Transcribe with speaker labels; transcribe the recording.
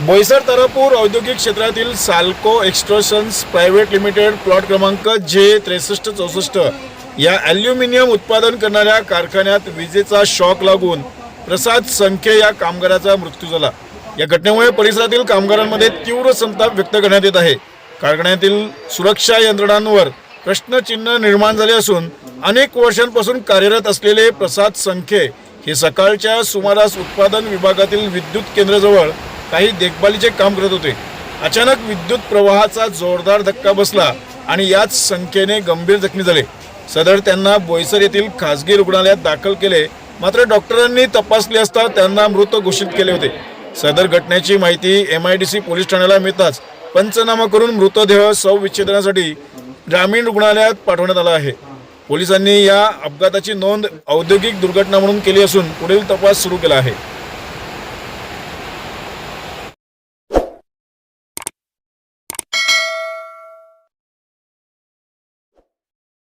Speaker 1: बोईसर तारापूर औद्योगिक क्षेत्रातील Salco extrusions private limited plot क्रमांक जे त्रेसष्ट चौसष्ट या ॲल्युमिनियम उत्पादन करणाऱ्या कारखान्यात विजेचा शॉक लागून प्रसाद संखे या कामगाराचा मृत्यू झाला. या घटनेमुळे परिसरातील कामगारांमध्ये तीव्र संताप व्यक्त करण्यात येत आहे. कारखान्यातील सुरक्षा यंत्रणांवर प्रश्नचिन्ह निर्माण झाले असून अनेक वर्षांपासून कार्यरत असलेले प्रसाद संखे हे सकाळच्या सुमारास उत्पादन विभागातील विद्युत केंद्राजवळ काही देखभालीचे काम करत होते. अचानक विद्युत प्रवाहाचा जोरदार धक्का बसला आणि याच संख्येने गंभीर जखमी झाले. सदर त्यांना बोईसर येथील खासगी रुग्णालयात दाखल केले. मात्र डॉक्टरांनी तपासले असता त्यांना मृत घोषित केले होते. सदर घटनेची माहिती M I D C police ठाण्याला मिळताच पंचनामा करून मृतदेह सौविच्छेदनासाठी ग्रामीण रुग्णालयात पाठवण्यात आला आहे. पोलिसांनी या अपघाताची नोंद औद्योगिक दुर्घटना म्हणून केली असून पुढील तपास सुरू केला आहे.